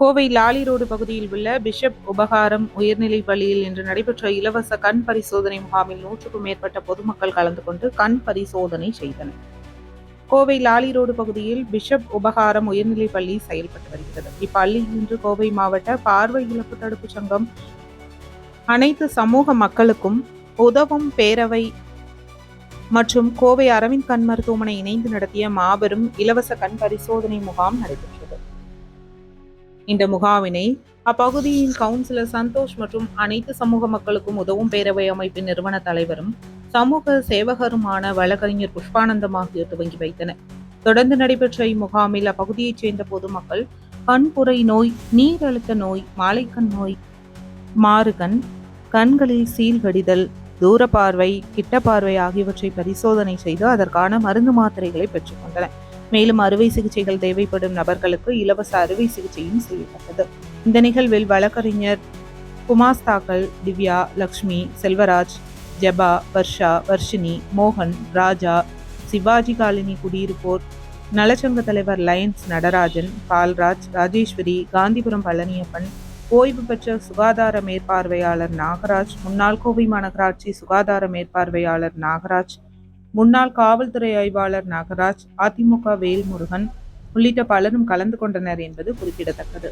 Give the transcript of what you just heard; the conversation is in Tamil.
கோவை லாலி ரோடு பகுதியில் உள்ள பிஷப் உபகாரம் உயர்நிலைப் பள்ளியில் இன்று நடைபெற்ற இலவச கண் பரிசோதனை முகாமில் நூற்றுக்கும் மேற்பட்ட பொதுமக்கள் கலந்து கொண்டு கண் பரிசோதனை செய்தனர். கோவை லாலி ரோடு பகுதியில் பிஷப் உபகாரம் உயர்நிலைப் பள்ளி செயல்பட்டு வருகிறது. இப்பள்ளி இன்று கோவை மாவட்ட பார்வை இழப்பு தடுப்பு சங்கம் அனைத்து சமூக மக்களுக்கும் உதவும் பேரவை மற்றும் கோவை அரவிந்த் கண் மருத்துவமனை இணைந்து நடத்திய மாபெரும் இலவச கண் பரிசோதனை முகாம் நடைபெற்றது. இந்த முகாமினை அப்பகுதியின் கவுன்சிலர் சந்தோஷ் மற்றும் அனைத்து சமூக மக்களுக்கும் உதவும் பேரவை அமைப்பின் நிறுவன தலைவரும் சமூக சேவகருமான வழக்கறிஞர் புஷ்பானந்தம் ஆகியோர் துவங்கி வைத்தனர். தொடர்ந்து நடைபெற்ற இம்முகாமில் அப்பகுதியைச் சேர்ந்த பொதுமக்கள் கண்புரை நோய் நீரழுத்த நோய் மாலைக்கண் நோய் மாறுகண் கண்களில் சீல்கடிதல் தூர பார்வை கிட்ட பார்வை ஆகியவற்றை பரிசோதனை செய்து அதற்கான மருந்து மாத்திரைகளை பெற்றுக்கொண்டனர் மேலும் அறுவை சிகிச்சைகள் தேவைப்படும் நபர்களுக்கு இலவச அறுவை சிகிச்சையும் செய்யப்பட்டது. இந்த நிகழ்வில் வழக்கறிஞர் குமாஸ்தாக்கள் திவ்யா லக்ஷ்மி செல்வராஜ் ஜெபா வர்ஷா வர்ஷினி மோகன் ராஜா சிவாஜி காலினி குடியிருப்போர் நலச்சங்க தலைவர் லயன்ஸ் நடராஜன் பால்ராஜ் ராஜேஸ்வரி காந்திபுரம் பழனியப்பன் ஓய்வு பெற்ற சுகாதார மேற்பார்வையாளர் நாகராஜ் முன்னாள் கோவை மாநகராட்சி சுகாதார மேற்பார்வையாளர் நாகராஜ் முன்னாள் காவல்துறை ஆய்வாளர் நாகராஜ் அதிமுக வேல்முருகன் உள்ளிட்ட பலரும் கலந்து கொண்டனர் என்பது குறிப்பிடத்தக்கது.